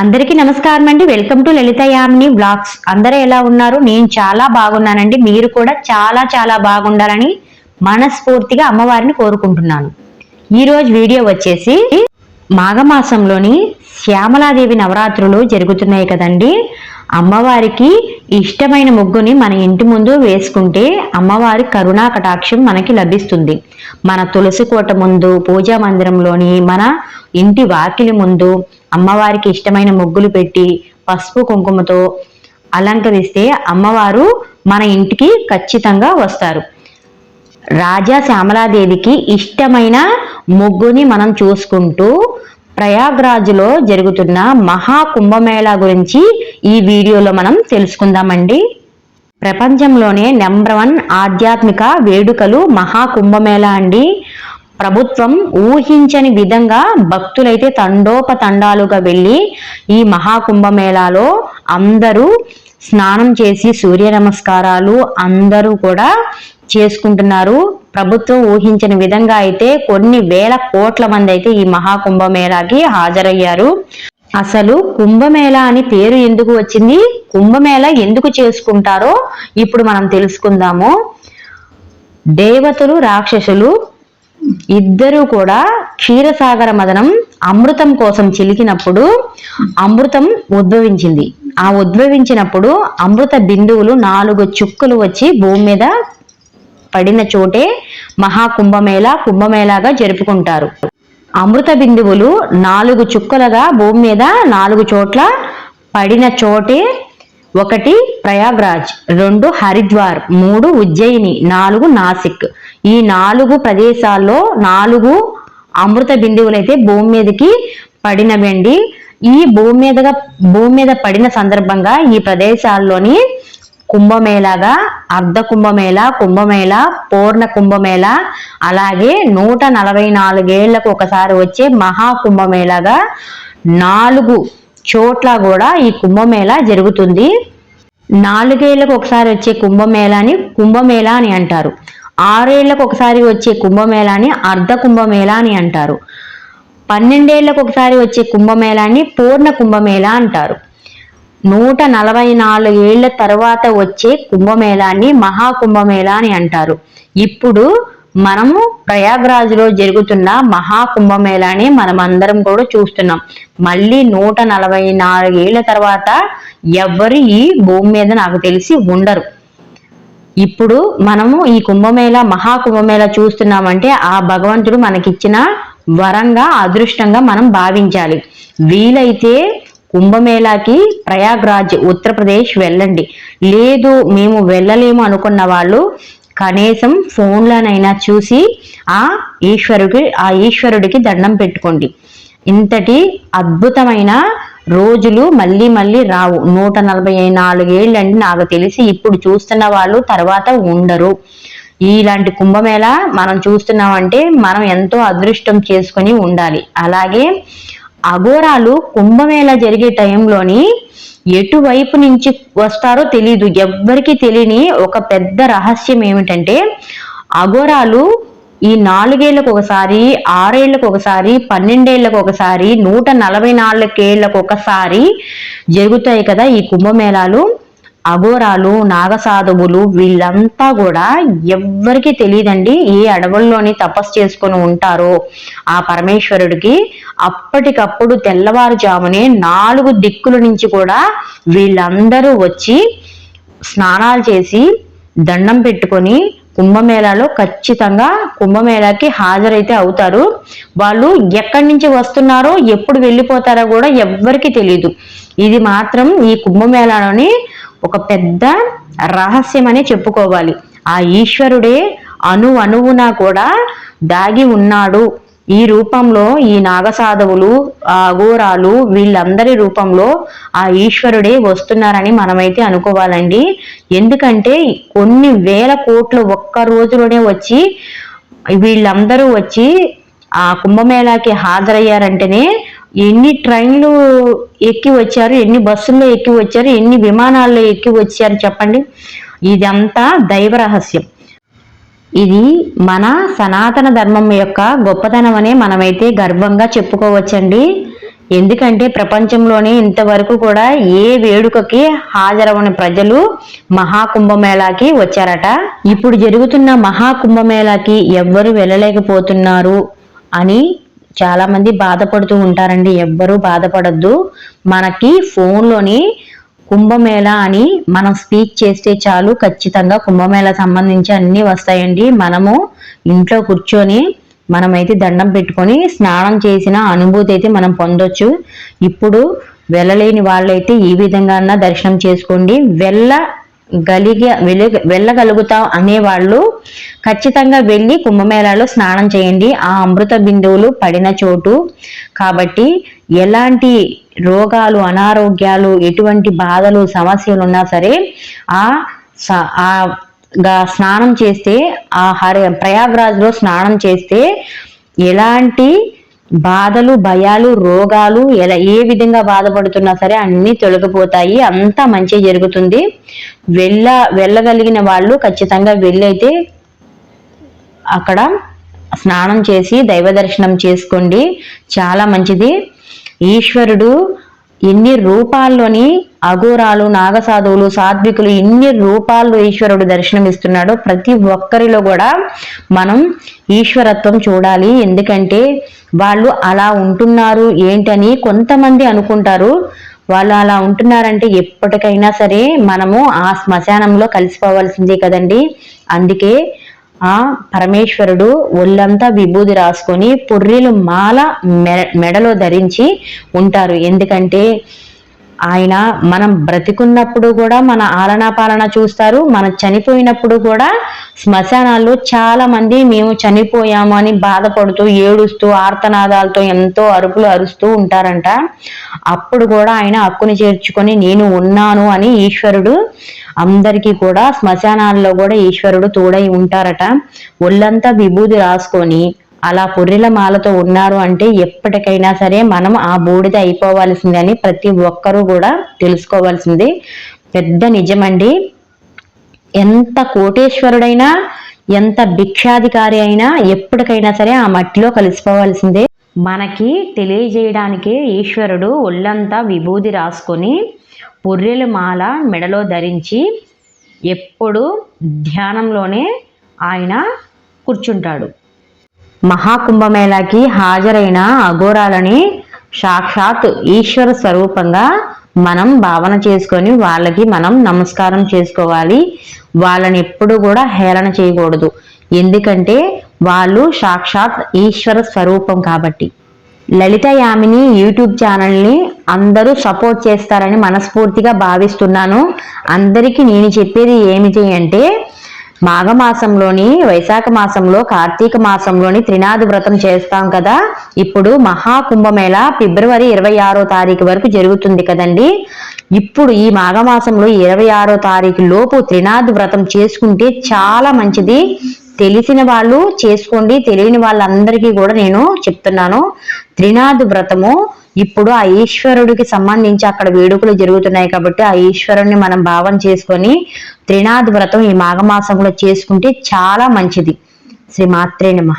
అందరికీ నమస్కారం అండి welcome to Lalitha Yamini vlogs. అందరూ ఎలా ఉన్నారు? నేను చాలా బాగున్నానండి. మీరు కూడా చాలా చాలా బాగుండాలని మనస్ఫూర్తిగా అమ్మవారిని కోరుకుంటున్నాను. ఈ రోజు వీడియో వచ్చేసి మాఘమాసంలోని శ్యామలాదేవి నవరాత్రులు జరుగుతున్నాయి కదండి. అమ్మవారికి ఇష్టమైన ముగ్గుని మన ఇంటి ముందు వేసుకుంటే అమ్మవారి కరుణా కటాక్షం మనకి లభిస్తుంది. మన తులసి కోట ముందు పూజా మందిరంలోని మన ఇంటి వాకిలి ముందు అమ్మవారికి ఇష్టమైన ముగ్గులు పెట్టి పసుపు కుంకుమతో అలంకరిస్తే అమ్మవారు మన ఇంటికి ఖచ్చితంగా వస్తారు. రాజా శ్యామలాదేవికి ఇష్టమైన ముగ్గుని మనం చూసుకుంటూ ప్రయాగ్రాజ్లో జరుగుతున్న మహా కుంభమేళా గురించి ఈ వీడియోలో మనం తెలుసుకుందామండి. ప్రపంచంలోనే నెంబర్ వన్ ఆధ్యాత్మిక వేడుకలు మహా కుంభమేళా అండి. ప్రభుత్వం ఊహించని విధంగా భక్తులైతే తండోపతండాలుగా వెళ్ళి ఈ మహాకుంభమేళాలో అందరూ స్నానం చేసి సూర్య నమస్కారాలు అందరూ కూడా చేసుకుంటున్నారు. ప్రభుత్వం ఊహించిన విధంగా అయితే కొన్ని వేల కోట్ల మంది అయితే ఈ మహాకుంభమేళాకి హాజరయ్యారు. అసలు కుంభమేళ అని పేరు ఎందుకు వచ్చింది? కుంభమేళ ఎందుకు చేసుకుంటారో ఇప్పుడు మనం తెలుసుకుందాము. దేవతలు రాక్షసులు ఇద్దరు కూడా క్షీరసాగర మదనం అమృతం కోసం చిలికినప్పుడు అమృతం ఉద్భవించింది. ఆ ఉద్భవించినప్పుడు అమృత బిందువులు నాలుగు చుక్కలు వచ్చి భూమి మీద పడిన చోటే మహాకుంభమేళా కుంభమేళాగా జరుపుకుంటారు. అమృత బిందువులు నాలుగు చుక్కలుగా భూమి మీద నాలుగు చోట్ల పడిన చోటే ఒకటి ప్రయాగ్రాజ్ రెండు హరిద్వార్ మూడు ఉజ్జయిని నాలుగు నాసిక్. ఈ నాలుగు ప్రదేశాల్లో నాలుగు అమృత బిందువులు అయితే భూమి మీదకి పడినవండి ఈ భూమి మీదగా భూమి మీద పడిన సందర్భంగా ఈ ప్రదేశాల్లోని కుంభమేళాగా అర్ధ కుంభమేళ కుంభమేళ పూర్ణ కుంభమేళ అలాగే నూట నలభై నాలుగేళ్ళకు ఒకసారి వచ్చే మహా కుంభమేళగా నాలుగు చోట్ల కూడా ఈ కుంభమేళ జరుగుతుంది. నాలుగేళ్ళకు ఒకసారి వచ్చే కుంభమేళాని కుంభమేళ అని అంటారు. ఆరేళ్ళకు ఒకసారి వచ్చే కుంభమేళాని అర్ధ కుంభమేళ అని అంటారు. పన్నెండేళ్ళకు ఒకసారి వచ్చే కుంభమేళాన్ని పూర్ణ కుంభమేళ అంటారు. నూట నలభై నాలుగేళ్ళ తర్వాత వచ్చే కుంభమేళాన్ని మహాకుంభమేళా అని అంటారు. ఇప్పుడు మనము ప్రయాగ్రాజ్లో జరుగుతున్న మహాకుంభమేళాని మనం అందరం కూడా చూస్తున్నాం. మళ్ళీ నూట నలభై నాలుగేళ్ళ తర్వాత ఎవరు ఈ భూమి మీద నాకు తెలిసి ఉండరు. ఇప్పుడు మనము ఈ కుంభమేళ మహాకుంభమేళ చూస్తున్నామంటే ఆ భగవంతుడు మనకిచ్చిన వరంగా అదృష్టంగా మనం భావించాలి. వీలైతే కుంభమేళాకి ప్రయాగ్రాజ్ ఉత్తరప్రదేశ్ వెళ్ళండి. లేదు మేము వెళ్ళలేము అనుకున్న వాళ్ళు కనీసం ఫోన్లోనైనా చూసి ఆ ఈశ్వరుడికి ఆ ఈశ్వరుడికి దండం పెట్టుకోండి. ఇంతటి అద్భుతమైన రోజులు మళ్ళీ మళ్ళీ రావు. నూట నలభై నాలుగేళ్ళండి నాకు తెలిసి ఇప్పుడు చూస్తున్న వాళ్ళు తర్వాత ఉండరు. ఇలాంటి కుంభమేళ మనం చూస్తున్నామంటే మనం ఎంతో అదృష్టం చేసుకొని ఉండాలి. అలాగే అఘోరాలు కుంభమేళ జరిగే టైంలోని ఎటువైపు నుంచి వస్తారో తెలీదు. ఎవ్వరికి తెలియని ఒక పెద్ద రహస్యం ఏమిటంటే అఘోరాలు ఈ నాలుగేళ్ళకు ఒకసారి ఆరేళ్ళకు ఒకసారి పన్నెండేళ్ళకు ఒకసారి నూట నలభై నాలుగేళ్ళకు ఒకసారి జరుగుతాయి కదా ఈ కుంభమేళాలు. అఘోరాలు నాగసాధువులు వీళ్ళంతా కూడా ఎవ్వరికి తెలియదండి ఏ అడవుల్లోని తపస్సు చేసుకొని ఉంటారో. ఆ పరమేశ్వరుడికి అప్పటికప్పుడు తెల్లవారుజామునే నాలుగు దిక్కుల నుంచి కూడా వీళ్ళందరూ వచ్చి స్నానాలు చేసి దండం పెట్టుకొని కుంభమేళాలో ఖచ్చితంగా కుంభమేళాకి హాజరైతే అవుతారు. వాళ్ళు ఎక్కడి నుంచి వస్తున్నారో ఎప్పుడు వెళ్ళిపోతారో కూడా ఎవ్వరికి తెలియదు ఇది మాత్రం ఈ కుంభమేళాలోని ఒక పెద్ద రహస్యమనే చెప్పుకోవాలి. ఆ ఈశ్వరుడే అణు అణువున కూడా దాగి ఉన్నాడు. ఈ రూపంలో ఈ నాగసాధవులు ఆ అఘోరాలు వీళ్ళందరి రూపంలో ఆ ఈశ్వరుడే వస్తున్నారని మనమైతే అనుకోవాలండి. ఎందుకంటే కొన్ని వేల కోట్లు ఒక్క రోజులోనే వచ్చి వీళ్ళందరూ వచ్చి ఆ కుంభమేళాకి హాజరయ్యారంటేనే ఎన్ని ట్రైన్లు ఎక్కి వచ్చారు ఎన్ని బస్సుల్లో ఎక్కి వచ్చారు ఎన్ని విమానాల్లో ఎక్కి వచ్చారు చెప్పండి? ఇదంతా దైవ రహస్యం. ఇది మన సనాతన ధర్మం యొక్క గొప్పతనం అనే మనమైతే గర్వంగా చెప్పుకోవచ్చండి. ఎందుకంటే ప్రపంచంలోనే ఇంతవరకు కూడా ఏ వేడుకకి హాజరవని ప్రజలు మహాకుంభమేళాకి వచ్చారట. ఇప్పుడు జరుగుతున్న మహాకుంభమేళాకి ఎవ్వరు వెళ్ళలేకపోతున్నారు అని చాలా మంది బాధపడుతూ ఉంటారండి. ఎవ్వరూ బాధపడద్దు. మనకి ఫోన్లోని కుంభమేళ అని మనం స్పీక్ చేస్తే చాలు. ఖచ్చితంగా కుంభమేళ సంబంధించి అన్నీ వస్తాయండి. మనము ఇంట్లో కూర్చొని మనమైతే దండం పెట్టుకొని స్నానం చేసిన అనుభూతి అయితే మనం పొందొచ్చు. ఇప్పుడు వెళ్ళలేని వాళ్ళైతే ఈ విధంగా దర్శనం చేసుకోండి. వెళ్ళ గలిగ వెళ్ళగలుగుతాం అనేవాళ్ళు ఖచ్చితంగా వెళ్ళి కుంభమేళాలో స్నానం చేయండి. ఆ అమృత బిందువులు పడిన చోటు. కాబట్టి ఎలాంటి రోగాలు అనారోగ్యాలు ఎటువంటి బాధలు సమస్యలు ఉన్నా సరే ఆ స్నానం చేస్తే ఆ హరి ప్రయాగ్రాజ్లో స్నానం చేస్తే ఎలాంటి బాధలు భయాలు రోగాలు ఎలా ఏ విధంగా బాధపడుతున్నా సరే అన్నీ తొలగిపోతాయి. అంతా మంచి జరుగుతుంది. వెళ్ళ వెళ్ళగలిగిన వాళ్ళు ఖచ్చితంగా వెళ్ళైతే అక్కడ స్నానం చేసి దైవ దర్శనం చేసుకోండి. చాలా మంచిది. ఈశ్వరుడు ఎన్ని రూపాల్లోని అఘోరాలు నాగసాధువులు సాత్వికులు ఎన్ని రూపాల్లో ఈశ్వరుడు దర్శనమిస్తున్నాడో ప్రతి ఒక్కరిలో కూడా మనం ఈశ్వరత్వం చూడాలి. ఎందుకంటే వాళ్ళు అలా ఉంటున్నారు ఏంటని కొంతమంది అనుకుంటారు. వాళ్ళు అలా ఉంటున్నారంటే ఎప్పటికైనా సరే మనము ఆ శ్మశానంలో కలిసిపోవాల్సిందే కదండి. అందుకే ఆ పరమేశ్వరుడు ఒళ్ళంతా విభూది రాసుకొని పుర్రెలు మాల మెడలో ధరించి ఉంటారు. ఎందుకంటే ఆయన మనం బ్రతికున్నప్పుడు కూడా మన ఆలనా పాలన చూస్తారు మనం చనిపోయినప్పుడు కూడా శ్మశానాల్లో చాలా మంది మేము చనిపోయాము అని బాధపడుతూ ఏడుస్తూ ఆర్తనాదాలతో ఎంతో అరుపులు అరుస్తూ ఉంటారంట. అప్పుడు కూడా ఆయన హక్కుని చేర్చుకొని నేను ఉన్నాను అని ఈశ్వరుడు అందరికీ కూడా శ్మశానాల్లో కూడా ఈశ్వరుడు తోడై ఉంటారట. ఒళ్ళంతా విభూది రాసుకొని అలా పొర్రెల మాలతో ఉన్నారు అంటే ఎప్పటికైనా సరే మనం ఆ బూడిద అయిపోవాల్సిందని ప్రతి ఒక్కరూ కూడా తెలుసుకోవాల్సింది. పెద్ద నిజమండి. ఎంత కోటేశ్వరుడైనా ఎంత భిక్షాధికారి అయినా ఎప్పటికైనా సరే ఆ మట్టిలో కలిసిపోవాల్సిందే. మనకి తెలియజేయడానికే ఈశ్వరుడు ఒళ్ళంతా విభూది రాసుకొని పొర్రెల మాల మెడలో ధరించి ఎప్పుడు ధ్యానంలోనే ఆయన కూర్చుంటాడు. మహాకుంభమేళాకి హాజరైన అఘోరాలని సాక్షాత్ ఈశ్వర స్వరూపంగా మనం భావన చేసుకొని వాళ్ళకి మనం నమస్కారం చేసుకోవాలి. వాళ్ళని ఎప్పుడు కూడా హేళన చేయకూడదు. ఎందుకంటే వాళ్ళు సాక్షాత్ ఈశ్వర స్వరూపం కాబట్టి. లలిత యామిని యూట్యూబ్ ఛానల్ని అందరూ సపోర్ట్ చేస్తారని మనస్ఫూర్తిగా భావిస్తున్నాను. అందరికీ నేను చెప్పేది ఏమిటి అంటే మాఘమాసంలోని వైశాఖ మాసంలో కార్తీక మాసంలోని త్రినాథ వ్రతం చేస్తాం కదా. ఇప్పుడు మహాకుంభమేళ ఫిబ్రవరి ఇరవై ఆరో తారీఖు వరకు జరుగుతుంది కదండి. ఇప్పుడు ఈ మాఘమాసంలో ఇరవై ఆరో తారీఖు లోపు త్రినాథ వ్రతం చేసుకుంటే చాలా మంచిది. తెలిసిన వాళ్ళు చేసుకోండి తెలియని వాళ్ళందరికీ కూడా నేను చెప్తున్నాను. త్రినాథ వ్రతము ఇప్పుడు ఆ ఈశ్వరుడికి సంబంధించి అక్కడ వేడుకలు జరుగుతున్నాయి కాబట్టి ఆ ఈశ్వరుణ్ణి మనం భావన చేసుకొని త్రినాథ వ్రతం ఈ మాఘమాసంలో చేసుకుంటే చాలా మంచిది. శ్రీ మాత్రే నమ.